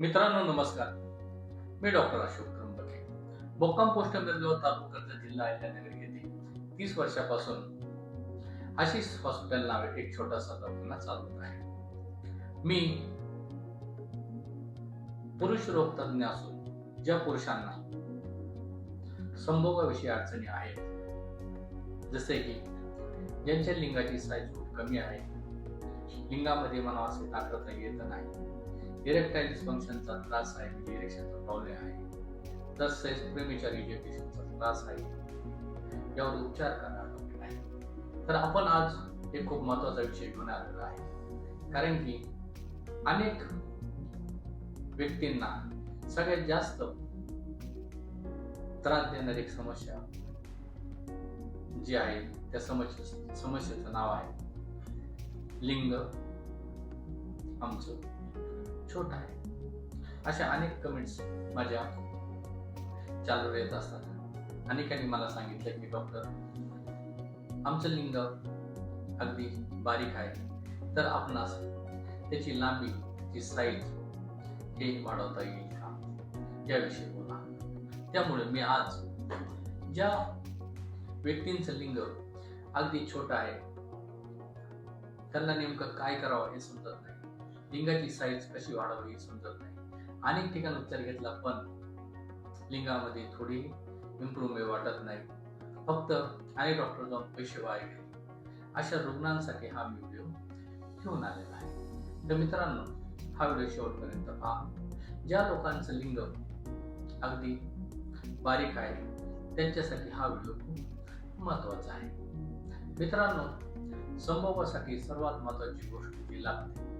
मित्रांनो नमस्कार. मी डॉक्टर अशोक त्र्यंबके. बोक्काम पोस्ट मिरगाव तालुक्याचा जिल्हा अहिल्यानगर येथे तीस वर्षापासून आशिष हॉस्पिटल नावे एक छोटासा दवाखाना चालवत आहे. मी पुरुष रोग तज्ञ असून ज्या पुरुषांना संभोगाविषयी अडचणी आहेत जसे की ज्यांच्या लिंगाची साईज खूप कमी आहे लिंगामध्ये मला असे ताकद येत नाही इरेक्टाईल डिस्फंक्शनचा त्रास आहे म्हणजे इरेक्शनचा प्रॉब्लेम आहे. तसेच प्रेमीच्या रिजेक्टेशनचा त्रास आहे. यावर उपचार करणार आहे. तर आपण आज एक खूप महत्त्वाचा विषय घेऊन आलेला आहे. कारण की अनेक व्यक्तींना सगळ्यात जास्त त्रास देणारी एक समस्या जी आहे त्या समस्ये समस्येचं नाव आहे. लिंग आमचं. छोटा आहे. अशा अनेक कमेंट्स माझ्या चालू येत असतात. अनेकांनी मला सांगितलं की डॉक्टर आमचं लिंग अगदी बारीक आहे. तर आपणास त्याची लांबी ची साईज हे वाढवता येईल का? याविषयी बोला. त्यामुळे मी आज ज्या व्यक्तींचं लिंग अगदी छोटं आहे त्यांना नेमकं काय करावं हे समजत नाही. लिंगाची साईज कशी वाढवावी हे समजत नाही. अनेक ठिकाणी उपचार घेतला पण लिंगामध्ये थोडी इम्प्रूव्हमेंट वाटत नाही. फक्त अनेक डॉक्टर जाऊन पैसे वाया गेले. अशा रुग्णांसाठी हा मी व्हिडिओ घेऊन आलेला आहे. तर मित्रांनो हा व्हिडिओ शेवटपर्यंत पहा. ज्या लोकांचं लिंग अगदी बारीक आहे त्यांच्यासाठी हा व्हिडिओ खूप महत्त्वाचा आहे. मित्रांनो संभोगासाठी सर्वात महत्वाची गोष्ट जी लागते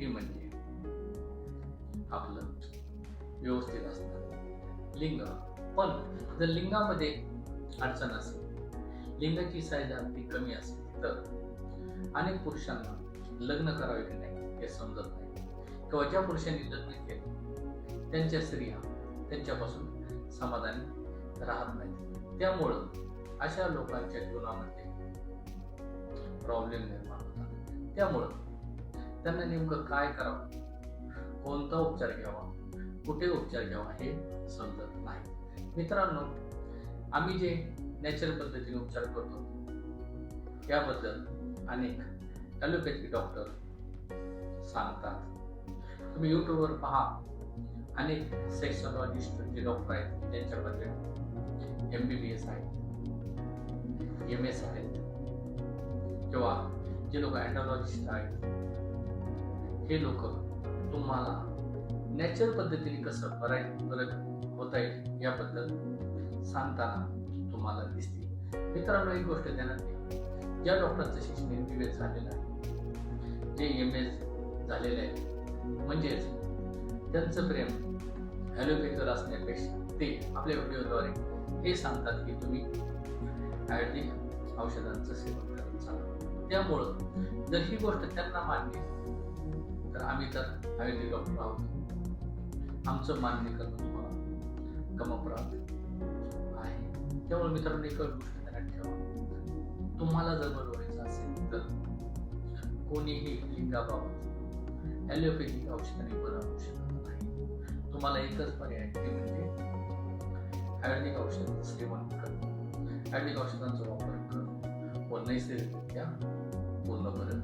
ती म्हणजे आपलं व्यवस्थित असतं. लिंग. पण जर लिंगामध्ये अडचण असेल लिंगाची साईज अगदी कमी असेल तर अनेक पुरुषांना लग्न करावे की नाही हे समजत नाही. किंवा ज्या पुरुषांनी लग्न केले त्यांच्या स्त्रिया त्यांच्यापासून समाधानी राहत नाहीत. त्यामुळं अशा लोकांच्या जीवनामध्ये प्रॉब्लेम निर्माण होतात. त्यामुळं त्यांना नेमकं काय करावं? कोणता उपचार घ्यावा? कुठे उपचार घ्यावा हे समजत नाही. मित्रांनो आम्ही जे नॅचरल पद्धतीने उपचार करतो त्याबद्दल अनेक ॲलोपॅथी डॉक्टर सांगतात. तुम्ही युट्यूबवर पहा. अनेक सेक्सॉलॉजिस्ट जे डॉक्टर आहेत त्यांच्याबद्दल एम बी बी एस आहेत एम एस आहेत किंवा जे लोक अँडॉलॉजिस्ट आहेत हे लोक तुम्हाला नॅचरल पद्धतीने कसं बराय बरं होता येईल याबद्दल सांगताना तुम्हाला दिसते मित्रांनो एक गोष्ट ध्यानात घ्या. ज्या डॉक्टरचं शिक्षण एम बी एस झालेलं आहे जे एम एस झालेले आहे म्हणजेच त्यांचं प्रेम ॲलोपॅथीवर असण्यापेक्षा ते आपल्या व्हिडिओद्वारे हे सांगतात की तुम्ही आयुर्वेदिक औषधांचं सेवन करून चाला त्यामुळं जर ही गोष्ट त्यांना मान्य तर आम्ही तर हवेली डॉक्टर आहोत आमचं मान्य करणं तुम्हाला क्रमप्राप्त आहे. त्यामुळे मित्रांनो एक गोष्ट ध्यानात ठेवा. तुम्हाला जर बरं असेल तर कोणीही लिंगाबाबत ॲलोपॅथिक औषधाने बरं होऊ शकत नाही. तुम्हाला एकच पर्याय ते म्हणजे आयुर्वेदिक औषधांचं सेवन करणं. आयुर्वेदिक औषधांचा वापर करणं. व नैसर्गिकरित्या पूर्ण बरं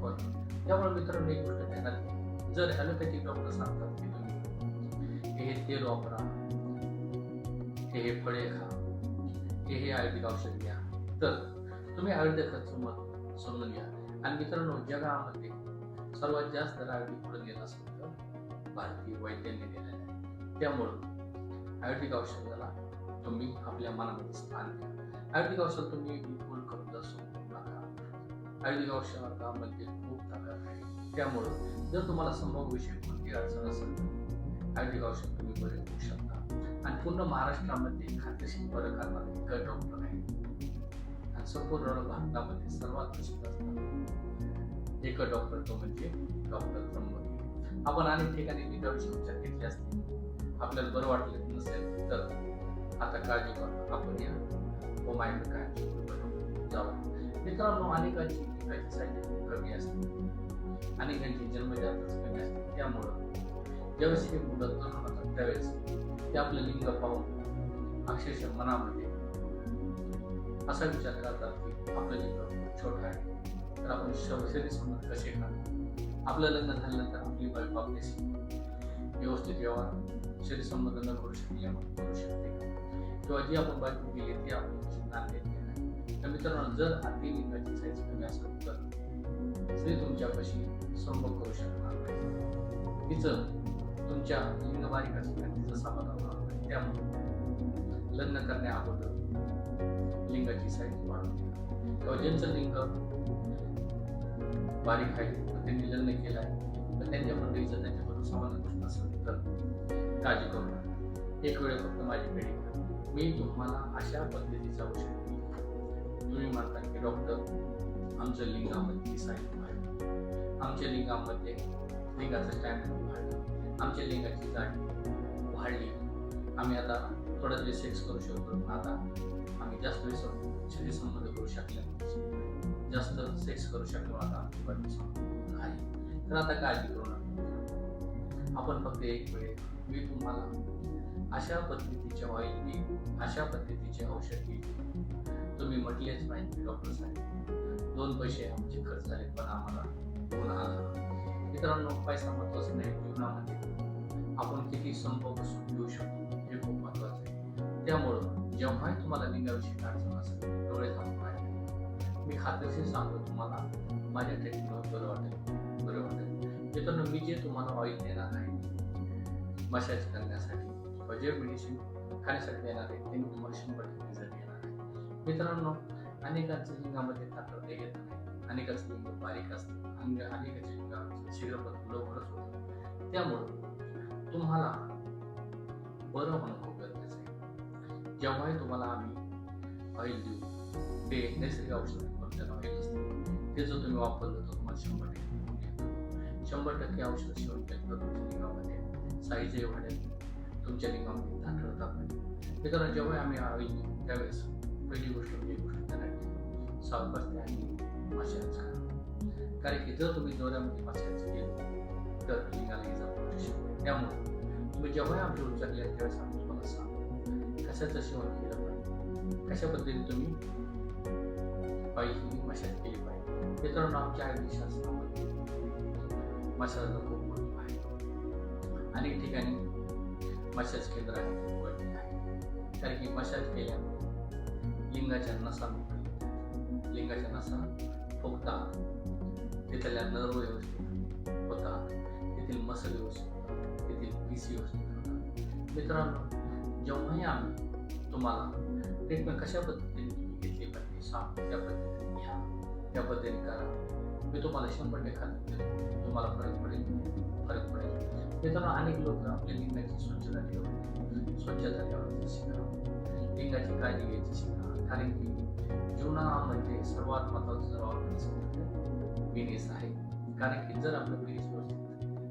होणं त्यामुळे मित्रांनो एक गोष्ट ध्यानात जर ॲलोपॅथिक डॉक्टर सांगतात की तुम्ही हे तेल वापरा हे फळे खा हे आयुर्वेदिक औषध घ्या तर तुम्ही आयुर्वेदिकाचं मत समजून घ्या. आणि मित्रांनो जगामध्ये सर्वात जास्त आयुर्वेदिक पुढे गेला असेल भारतीय वैद्यांनी दिलेलं आहे. त्यामुळं आयुर्वेदिक औषधाला तुम्ही आपल्या मनामध्ये स्थान द्या. आयुर्वेदिक औषध तुम्ही विपुल करून जाऊ नका. आयुर्वेदिक औषधामध्ये खूप ताकद त्यामुळं जर तुम्हाला संभोग विषयी कोणती अडचण असेल तर आयुर्वेदिक औषध तुम्ही बरे होऊ शकता. आणि पूर्ण महाराष्ट्रामध्ये खात्रीशीर बरं करणारे एक डॉक्टर आहे आणि संपूर्ण भारतामध्ये सर्वात प्रसिद्ध असतात एक डॉक्टर तो म्हणजे डॉक्टर त्र्यंबके. आपण अनेक ठिकाणी निदाविषयी उपचार घेतले असतील आपल्याला बरं वाटलं नसेल तर आता काळजी करू आपण या. व माइंड काय जाऊ. मित्रांनो अनेकांची लिंगाची कमी असते. अनेकांची जन्मजातच कमी असते. त्यामुळं ज्यावेळेस हे मुलं तरुण होतात त्यावेळेस ते आपलं लिंग पाहून अक्षरशः मनामध्ये असा विचार करतात की आपलं लिंग खूप छोटं आहे. तर आपण शरीर संबंध कसे करणार आपलं लग्न झाल्यानंतर आपली बायको आपल्याशी व्यवस्थित व्यवहार शरीर संबंध न करू शकले करू शकते किंवा जी आपण बायको केली ती आपण नांदेत नाही. तर मित्रांनो जर आधी लिंगाची साईज कमी असेल तर स्त्री तुमच्यापाशी संभोग करू शकणार नाही. तिचं तुमच्या लिंग बारीक तिचं समाधान होणार नाही त्यामुळे लग्न करण्या अगोदर लिंगाची साईज वाढून घ्या. किंवा ज्यांचं लिंग बारीक आहे त्यांनी लग्न केलं आहे तर त्यांच्या मंडळीचं त्यांच्याबरोबर समाधान होत असेल तर काळजी करू नका. एक वेळ फक्त माझी पिढी मी तुम्हाला अशा पद्धतीचा औषध तुम्ही म्हणता की डॉक्टर आमच्या लिंगामध्ये साईज वाढली आमच्या लिंगामध्ये लिंगाचा स्टॅमिना वाढला. आमच्या लिंगाची जाडी वाढली. आम्ही आता थोडा तरी सेक्स करू शकतो. आता आम्ही जास्त वेळ शरीर संबंध करू शकले जास्त सेक्स करू शकलो आता आमची आहे तर आता काळजी करू नका. आपण फक्त एक वेळ मी तुम्हाला अशा पद्धतीचे ऑइल अशा पद्धतीचे औषध देईन तुम्ही म्हटलेच नाही डॉक्टर साहेब. दोन पैसे आमचे खर्च झाले पण आम्हाला पुन्हा मित्रांनो पैसा महत्त्वाचा नाही जीवनामध्ये. आपण किती संभव घेऊ शकतो हे खूप महत्वाचं आहे. त्यामुळं जेव्हाही तुम्हाला लिंगाविषयी अडचण असेल डोळे थांबून पाहिजे. मी खात्रीशीर सांगतो तुम्हाला. माझ्या ट्रीटमेंटवर बरं वाटेल बरं वाटेल. मित्रांनो मी जे तुम्हाला ऑइल देणार आहे मसाज करण्यासाठी किंवा जे मेडिसिन खाण्यासाठी देणार आहे ते मी तुम्हाला शंभर टक्के रिझल्ट देणार मित्रांनो अनेकांच्या लिंगामध्ये ताकद येत नाही अनेकांचं लिंग बारीक असतं. अंग अनेकाच्या लिंग शीघ्रपत लवकरच होतं. त्यामुळं तुम्हाला बरं होणं खूप गरजेचं आहे. जेव्हाही तुम्हाला आम्ही ऑइल देऊ ते नैसर्गिक औषध कोणत्या ऑइल असतं. ते जर तुम्ही वापरलं तर तुम्हाला शंभर टक्के शंभर टक्के औषध सेवन केलं तुमच्या लिंगामध्ये साईज वाढेल तुमच्या लिंगामध्ये ताकद मित्रांनो जेव्हा आम्ही ऑइल देऊ त्यावेळेस पहिली गोष्ट म्हणजे गोष्ट करायची सावकाश आणि मशाज करा कारण की जर तुम्ही दोऱ्यामध्ये माशांचं केलं तर लिंगाला इजा पोहोचू शकते त्यामुळे तुम्ही जेव्हा आमच्या उच्चारले त्यावेळेस आम्ही तुम्हाला सांगतो कशाचं सेवन केलं पाहिजे. कशा पद्धतीने तुम्ही पाहिजे मशाज केली पाहिजे. मित्रांनो आमच्या आयुष्य शास्त्रामध्ये मशाजला खूप महत्त्व आहे. अनेक ठिकाणी मशाज केंद्र आहे कारण की मशाज केल्यामुळे लिंगाच्या नसा लिंगाच्या नसा फुगतात तिथल्या नर व्यवस्थित होतात. तेथील मसल व्यवस्थित तेथील पीसी व्यवस्थित मित्रांनो जेव्हाही आम्ही तुम्हाला ट्रीटमेंट कशा पद्धतीने तुम्ही घेतली पाहिजे सांग. त्या पद्धतीने घ्या. त्या पद्धतीने करा. मी तुम्हाला शंभर टक्के खात्री तुम्हाला फरक पडेल. फरक पडेल. मित्रांनो अनेक लोक आपल्या लिंगाची स्वच्छता ठेवतात. स्वच्छता ठेवायची शिका लिंगाची काळजी घ्यायची शिका कारण की जीवनामध्ये सर्वात महत्वाचं जर ऑर्गन बिनेस आहे. कारण की जर आपलं बिनेस व्यवस्थित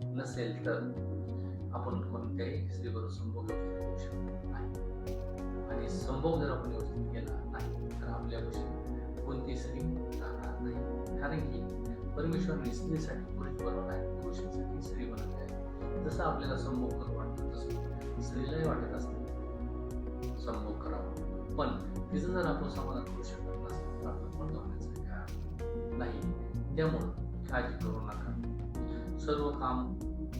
नसेल तर आपण कोणत्याही स्त्रीबरोबर संभोग व्यवस्थित करू शकत नाही. आणि संभोग जर आपण व्यवस्थित केला नाही तर आपल्या गोष्टी कोणती स्त्री राहणार नाही. कारण की परमेश्वरने स्त्रीसाठी पुरुष बनवला आहे पुरुषांसाठी स्त्री बनवली आहे जसं आपल्याला संभोग करू वाटतं तसं स्त्रीलाही वाटत असतं. संभोग करावा. पण तिचं जर आपण समाधान करू शकत नसेल तर आपण बंद होण्याचं काय नाही. त्यामुळं काळजी करू नका. सर्व काम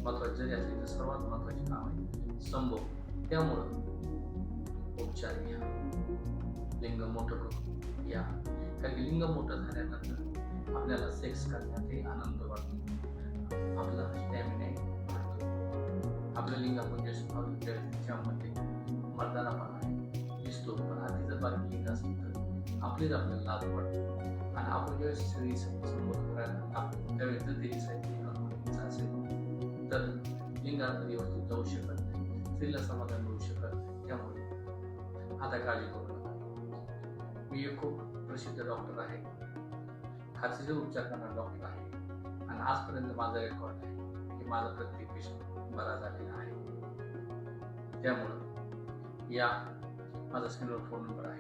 महत्त्वाचे जरी असले तर सर्वात महत्त्वाचे काम आहे संभोग. त्यामुळं उपचार घ्या. लिंग मोठं करून घ्या कारण की लिंग मोठं झाल्यानंतर आपल्याला सेक्स करण्यातही आनंद वाटतो. आपला स्टॅमिना वाढतो. आपलं लिंग आपण जे पडदा त्याच्यामध्ये मर्दानापणा आहे. दिसतो पण आधी जर बारीक लिंग असेल तर आपलीच आपल्याला लाज वाटतो. आणि आपण ज्यावेळेस स्त्री संबोध करायला लागतो त्यावेळेस जर त्याची साहित्य असेल तर लिंगात व्यवस्थित जाऊ शकत नाही. स्त्रीला समाधान मिळू शकत नाही. त्यामुळे आता काळजी करू नका. मी एक खूप प्रसिद्ध डॉक्टर आहे. खात्रीचे उपचार करणारा डॉक्टर आहे. आणि आजपर्यंत माझा रेकॉर्ड आहे की माझा प्रत्येक पेशंट बरा झालेला आहे. त्यामुळं या माझा स्क्रीनवर फोन नंबर आहे.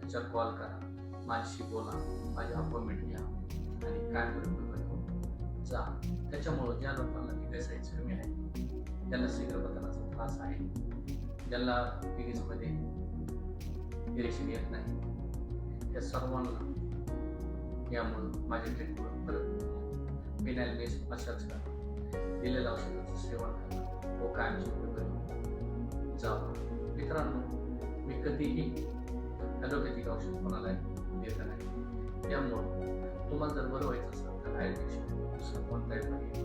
त्याच्यावर कॉल करा. माझ्याशी बोला. माझी अपॉइंटमेंट घ्या. आणि काय बरोबर जा. त्याच्यामुळं ज्या लोकांना निघायचं कमी आहे. ज्यांना शीघ्रपतनाचा त्रास आहे. ज्यांना पेनिसमध्ये इरेक्शन येत नाही. या सर्वांना यामुळं माझ्या ट्रीटमेंट परत पेनाईल बेस अशाच करा दिलेल्या औषधाचं सेवन करा. व कायमची उपयोग जावं मित्रांनो मी कधीही ॲलोपॅथिक औषध कोणाला देत नाही. त्यामुळं तुम्हाला जर बरं व्हायचं असेल तर आयुर्वेदिक दुसरं कोणताही पर्याय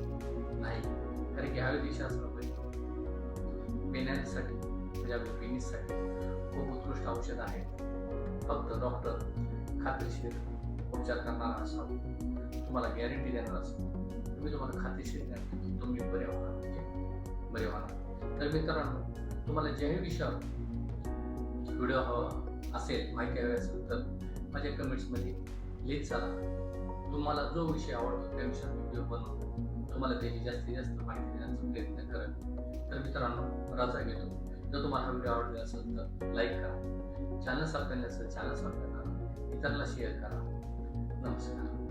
नाही. कारण की आयुर्वेदिक शास्त्र पेण्यासाठी म्हणजे आपल्या पेनिससाठी खूप उत्कृष्ट औषध आहे. फक्त डॉक्टर खात्रीशीर उपचार करणारा असावा तुम्हाला गॅरंटी देणार असावा तुम्ही तुम्हाला खात्रीशीर द्या. तुम्ही बरे होणार म्हणजे बरे होणार तर मित्रांनो तुम्हाला ज्याही विषयावर व्हिडिओ हवा असेल माहिती हवी असेल तर माझ्या कमेंट्समध्ये लिहित चला. तुम्हाला जो विषय आवडतो त्या विषयावर व्हिडिओ बनवून तुम्हाला त्याची जास्तीत जास्त माहिती देण्याचा प्रयत्न करा. तर मित्रांनो राजा घेतो जर तुम्हाला हा व्हिडिओ आवडला असेल तर लाईक करा. चॅनल सबस्क्राईब असेल चॅनल सबस्क्राईब करा. इतरांना शेअर करा. नमस्कार.